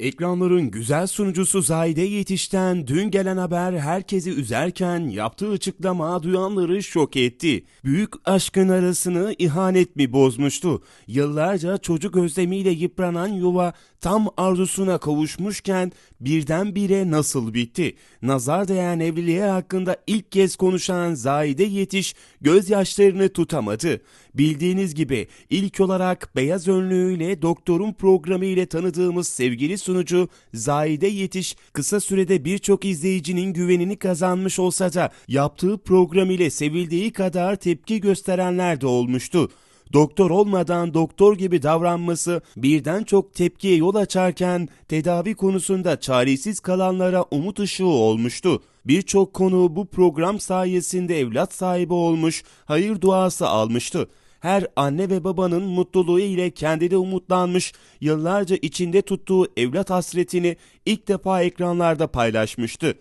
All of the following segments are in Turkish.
Ekranların güzel sunucusu Zahide Yetiş'ten dün gelen haber herkesi üzerken yaptığı açıklama duyanları şok etti. Büyük aşkın arasını ihanet mi bozmuştu? Yıllarca çocuk özlemiyle yıpranan yuva tam arzusuna kavuşmuşken birdenbire nasıl bitti? Nazar değen evliliğe hakkında ilk kez konuşan Zahide Yetiş gözyaşlarını tutamadı. Bildiğiniz gibi ilk olarak beyaz önlüğüyle doktorun programı ile tanıdığımız sevgili sunucu Zahide Yetiş kısa sürede birçok izleyicinin güvenini kazanmış olsa da yaptığı program ile sevildiği kadar tepki gösterenler de olmuştu. Doktor olmadan doktor gibi davranması birden çok tepkiye yol açarken tedavi konusunda çaresiz kalanlara umut ışığı olmuştu. Birçok konu bu program sayesinde evlat sahibi olmuş, hayır duası almıştı her anne ve babanın mutluluğu ile kendine umutlanmış, yıllarca içinde tuttuğu evlat hasretini ilk defa ekranlarda paylaşmıştı.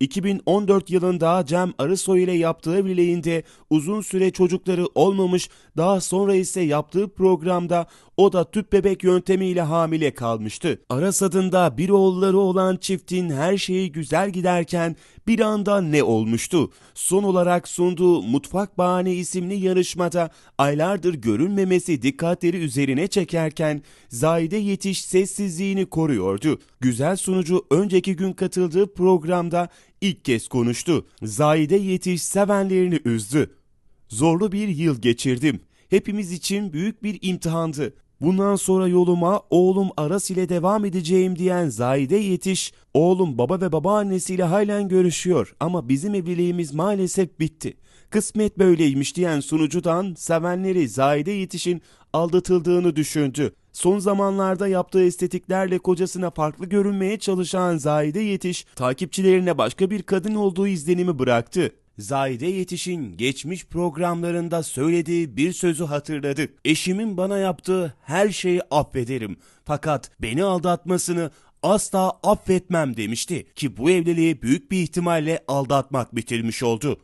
2014 yılında Cem Arısoy ile yaptığı evliliğinde uzun süre çocukları olmamış, daha sonra ise yaptığı programda o da tüp bebek yöntemiyle hamile kalmıştı. Aras adında bir oğulları olan çiftin her şeyi güzel giderken bir anda ne olmuştu? Son olarak sunduğu Mutfak Bahane isimli yarışmada aylardır görünmemesi dikkatleri üzerine çekerken Zahide Yetiş sessizliğini koruyordu. Güzel sunucu önceki gün katıldığı programda ilk kez konuştu. Zahide Yetiş sevenlerini üzdü. Zorlu bir yıl geçirdim. Hepimiz için büyük bir imtihandı. Bundan sonra yoluma oğlum Aras ile devam edeceğim diyen Zahide Yetiş, oğlum baba ve babaannesiyle halen görüşüyor ama bizim evliliğimiz maalesef bitti. Kısmet böyleymiş diyen sunucudan sevenleri Zahide Yetiş'in aldatıldığını düşündü. Son zamanlarda yaptığı estetiklerle kocasına farklı görünmeye çalışan Zahide Yetiş, takipçilerine başka bir kadın olduğu izlenimi bıraktı. Zahide Yetiş'in geçmiş programlarında söylediği bir sözü hatırladı. Eşimin bana yaptığı her şeyi affederim. Fakat beni aldatmasını asla affetmem demişti ki bu evliliği büyük bir ihtimalle aldatmak bitirmiş oldu.